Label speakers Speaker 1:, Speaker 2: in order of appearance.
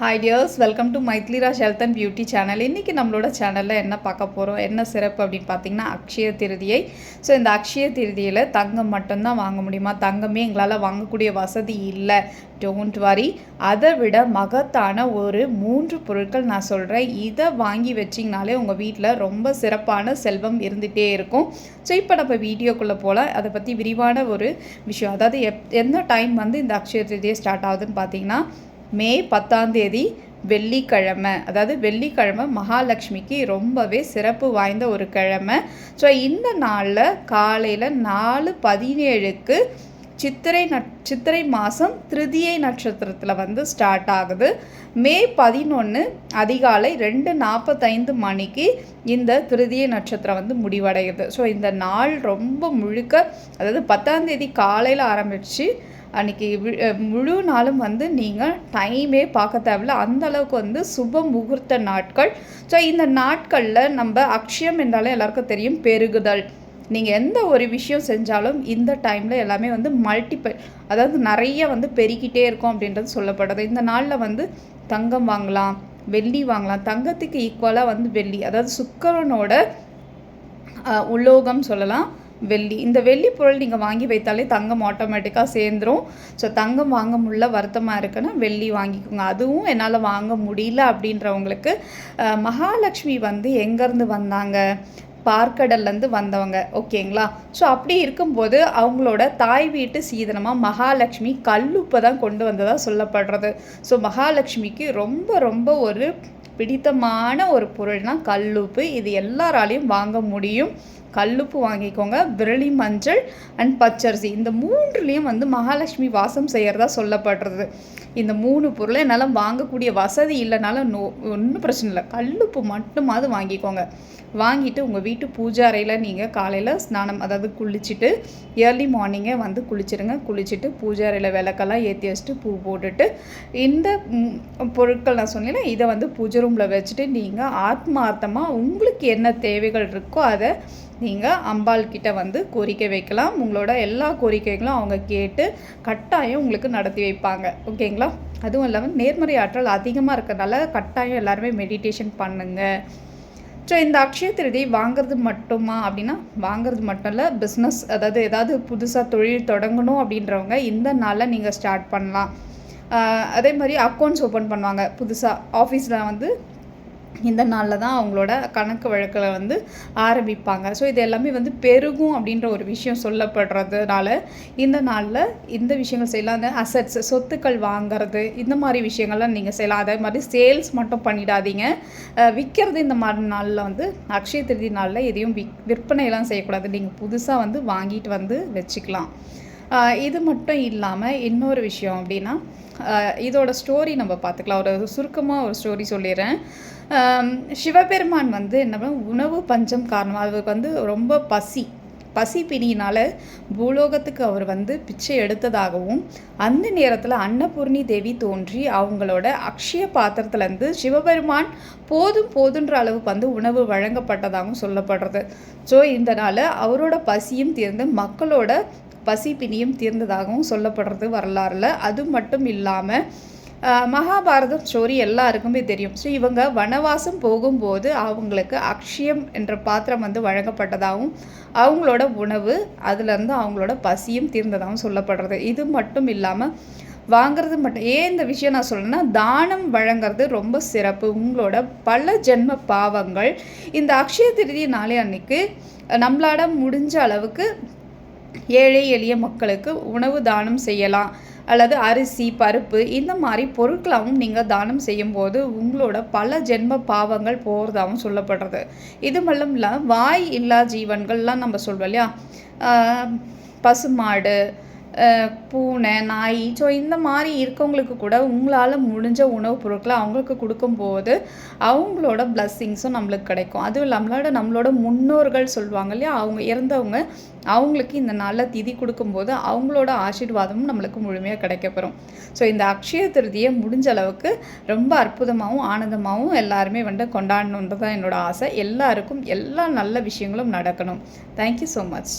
Speaker 1: Hi dears welcome to Maithliraj health and beauty channel இன்றைக்கி நம்மளோட சேனலில் என்ன பார்க்க போகிறோம் என்ன சிறப்பு அப்படின்னு பார்த்தீங்கன்னா அக்ஷய திருதியை. ஸோ இந்த அக்ஷய திருதியில் தங்கம் மட்டும்தான் வாங்க முடியுமா? தங்கமே எங்களால் வாங்கக்கூடிய வசதி இல்லை. டோன்ட் வரி அதை விட மகத்தான ஒரு மூன்று பொருட்கள் நான் சொல்கிறேன் இதை வாங்கி வச்சிங்கனாலே உங்கள் வீட்டில் ரொம்ப சிறப்பான செல்வம் இருந்துகிட்டே இருக்கும். ஸோ இப்போ நம்ம வீடியோக்குள்ளே போல் அதை பற்றி விரிவான ஒரு விஷயம். அதாவது எப் எந்த டைம் வந்து இந்த அக்ஷய திருதியை ஸ்டார்ட் ஆகுதுன்னு பார்த்தீங்கன்னா மே பத்தாம் தேதி வெள்ளிக்கிழமை. அதாவது வெள்ளிக்கிழமை மகாலட்சுமிக்கு ரொம்பவே சிறப்பு வாய்ந்த ஒரு கிழமை. ஸோ இந்த நாளில் காலையில் நாலு பதினேழுக்கு சித்திரை நட் சித்திரை மாதம் திருதியை நட்சத்திரத்தில் வந்து ஸ்டார்ட் ஆகுது. மே பதினொன்று அதிகாலை ரெண்டு நாற்பத்தைந்து மணிக்கு இந்த திருதிய நட்சத்திரம் வந்து முடிவடையுது. ஸோ இந்த நாள் ரொம்ப முழுக்க அதாவது பத்தாம் தேதி காலையில் ஆரம்பித்து அன்றைக்கி முழு நாளும் வந்து நீங்கள் டைமே பார்க்க தேவையில்ல. அந்த அளவுக்கு வந்து சுப முகூர்த்த நாட்கள். ஸோ இந்த நாட்களில் நம்ம அக்ஷயம் என்றாலே எல்லாருக்கும் தெரியும் பெருகுதல். நீங்கள் எந்த ஒரு விஷயம் செஞ்சாலும் இந்த டைமில் எல்லாமே வந்து மல்டிபிள் அதாவது நிறைய வந்து பெருகிட்டே இருக்கும் அப்படின்றது சொல்லப்படுது. இந்த நாளில் வந்து தங்கம் வாங்கலாம் வெள்ளி வாங்கலாம். தங்கத்துக்கு ஈக்குவலாக வந்து வெள்ளி அதாவது சுக்கரனோட உலோகம் சொல்லலாம். வெள்ளி. இந்த வெள்ளி பொருள் நீங்கள் வாங்கி வைத்தாலே தங்கம் ஆட்டோமேட்டிக்காக சேர்ந்துடும் ஸோ தங்கம் வாங்க முடியல வருத்தமாக இருக்குன்னா வெள்ளி வாங்கிக்கோங்க. அதுவும் என்னால் வாங்க முடியல அப்படின்றவங்களுக்கு மகாலட்சுமி வந்து எங்கேருந்து வந்தாங்க? பார்க்கடல்லேருந்து வந்தவங்க. ஓகேங்களா? ஸோ அப்படி இருக்கும்போது அவங்களோட தாய் வீட்டு சீதனமாக மகாலட்சுமி கல்லுப்பை தான் கொண்டு வந்ததாக சொல்லப்படுறது. ஸோ மகாலட்சுமிக்கு ரொம்ப ரொம்ப ஒரு பிடித்தமான ஒரு பொருள்னால் கல்லுப்பு. இது எல்லாராலையும் வாங்க முடியும். கல்லுப்பு வாங்கிக்கோங்க. விரலி மஞ்சள் அண்ட் பச்சரிசி. இந்த மூன்றுலேயும் வந்து மகாலட்சுமி வாசம் செய்கிறதா சொல்லப்படுறது. இந்த மூணு பொருளை என்னால் வாங்கக்கூடிய வசதி இல்லைனாலும் நோ ஒன்றும் பிரச்சனை இல்லை. கல்லுப்பு மட்டுமாவது வாங்கிக்கோங்க. வாங்கிட்டு உங்கள் வீட்டு பூஜை அறையில் நீங்கள் காலையில் ஸ்நானம் அதாவது குளிச்சுட்டு ஏர்லி மார்னிங்கே வந்து குளிச்சிடுங்க குளிச்சுட்டு பூஜை அறையில் விளக்கெல்லாம் ஏற்றி வச்சுட்டு பூ போட்டுட்டு இந்த பொருட்கள் நான் சொன்னேன் இதை வந்து பூஜை ரூமில் வச்சுட்டு நீங்கள் ஆத்மார்த்தமாக உங்களுக்கு என்ன தேவைகள் இருக்கோ அதை நீங்கள் அம்பாள் கிட்ட வந்து கோரிக்கை வைக்கலாம். உங்களோட எல்லா கோரிக்கைகளும் அவங்க கேட்டு கட்டாயம் உங்களுக்கு நடத்தி வைப்பாங்க. ஓகேங்களா? அதுவும் இல்லாமல் நேர்மறை ஆற்றல் அதிகமாக இருக்கிறனால கட்டாயம் எல்லாருமே மெடிடேஷன் பண்ணுங்கள் ஸோ இந்த அக்ஷய திருதி வாங்குறது மட்டுமா அப்படின்னா வாங்குறது மட்டும் இல்லை பிஸ்னஸ் அதாவது ஏதாவது புதுசாக தொழில் தொடங்கணும் அப்படின்றவங்க இந்த நாளில் நீங்கள் ஸ்டார்ட் பண்ணலாம். அதே மாதிரி அக்கௌண்ட்ஸ் ஓப்பன் பண்ணுவாங்க. புதுசாக ஆஃபீஸில் வந்து இந்த நாளில் தான் அவங்களோட கணக்கு வழக்கில் வந்து ஆரம்பிப்பாங்க. ஸோ இது எல்லாமே வந்து பெருகும் அப்படின்ற ஒரு விஷயம் சொல்லப்படுறதுனால இந்த நாளில் இந்த விஷயங்கள் செய்யலாம். அந்த அசட்ஸ் சொத்துக்கள் வாங்கிறது இந்த மாதிரி விஷயங்கள்லாம் நீங்கள் செய்யலாம். அதே மாதிரி சேல்ஸ் மட்டும் பண்ணிடாதீங்க. விற்கிறது இந்த மாதிரி நாளில் வந்து அக்ஷய திருதி நாளில் எதையும் விற் விற்பனையெல்லாம் செய்யக்கூடாது. நீங்கள் புதுசாக வந்து வாங்கிட்டு வந்து வச்சுக்கலாம். இது மட்டும் இல்லாமல் இன்னொரு விஷயம் அப்படின்னா இதோட ஸ்டோரி நம்ம பார்த்துக்கலாம். ஒரு சுருக்கமாக ஒரு ஸ்டோரி சொல்லிடுறேன். சிவபெருமான் வந்து என்ன உணவு பஞ்சம் காரணமாக அவருக்கு வந்து ரொம்ப பசி. பசி பிணியினால் பூலோகத்துக்கு அவர் வந்து பிச்சை எடுத்ததாகவும் அந்த நேரத்தில் அன்னபூர்ணி தேவி தோன்றி அவங்களோட அக்ஷய பாத்திரத்துலேருந்து சிவபெருமான் போதும் போதுன்ற அளவுக்கு வந்து உணவு வழங்கப்பட்டதாகவும் சொல்லப்படுறது. ஸோ இதனால் அவரோட பசியும் தீர்ந்து மக்களோட பசி பிணியும் தீர்ந்ததாகவும் சொல்லப்படுறது வரலாறில். அது மட்டும் இல்லாமல் மகாபாரதம் ஸ்டோரி எல்லாருக்குமே தெரியும். ஸோ இவங்க வனவாசம் போகும்போது அவங்களுக்கு அக்ஷயம் என்ற பாத்திரம் வந்து வழங்கப்பட்டதாகவும் அவங்களோட உணவு அதுலேருந்து அவங்களோட பசியும் தீர்ந்ததாகவும் சொல்லப்படுறது. இது மட்டும் இல்லாமல் வாங்கிறது மட்டும் ஏன் இந்த விஷயம் நான் சொல்லணுன்னா தானம் வழங்குறது ரொம்ப சிறப்பு. உங்களோட பல ஜென்ம பாவங்கள் இந்த அக்ஷய திருதி நாளே அன்னைக்கு நம்மளாட முடிஞ்ச அளவுக்கு ஏழை எளிய மக்களுக்கு உணவு தானம் செய்யலாம். அல்லது அரிசி பருப்பு இந்த மாதிரி பொருட்களாகவும் நீங்கள் தானம் செய்யும்போது உங்களோட பல ஜென்ம பாவங்கள் போகிறதாகவும் சொல்லப்படுறது. இது மட்டும் இல்லை வாய் இல்லா ஜீவன்கள்லாம் நம்ம சொல்வோம் இல்லையா? பசுமாடு பூனை நாய் ஸோ இந்த மாதிரி இருக்கவங்களுக்கு கூட உங்களால் முடிஞ்ச உணவுப் பொருட்களை அவங்களுக்கு கொடுக்கும்போது அவங்களோட பிளஸ்ஸிங்ஸும் நம்மளுக்கு கிடைக்கும். அதுவும் நம்மளோட நம்மளோட முன்னோர்கள் சொல்லுவாங்க இல்லையா? அவங்க இறந்தவங்க அவங்களுக்கு இந்த நல்ல திதி கொடுக்கும்போது அவங்களோட ஆசீர்வாதமும் நம்மளுக்கு முழுமையாக கிடைக்கப்பெறும். ஸோ இந்த அக்ஷய திருதியை முடிஞ்ச அளவுக்கு ரொம்ப அற்புதமாகவும் ஆனந்தமாகவும் எல்லாருமே வந்து கொண்டாடணுன்றது தான் என்னோடய ஆசை. எல்லாருக்கும் எல்லா நல்ல விஷயங்களும் நடக்கணும். Thank you so much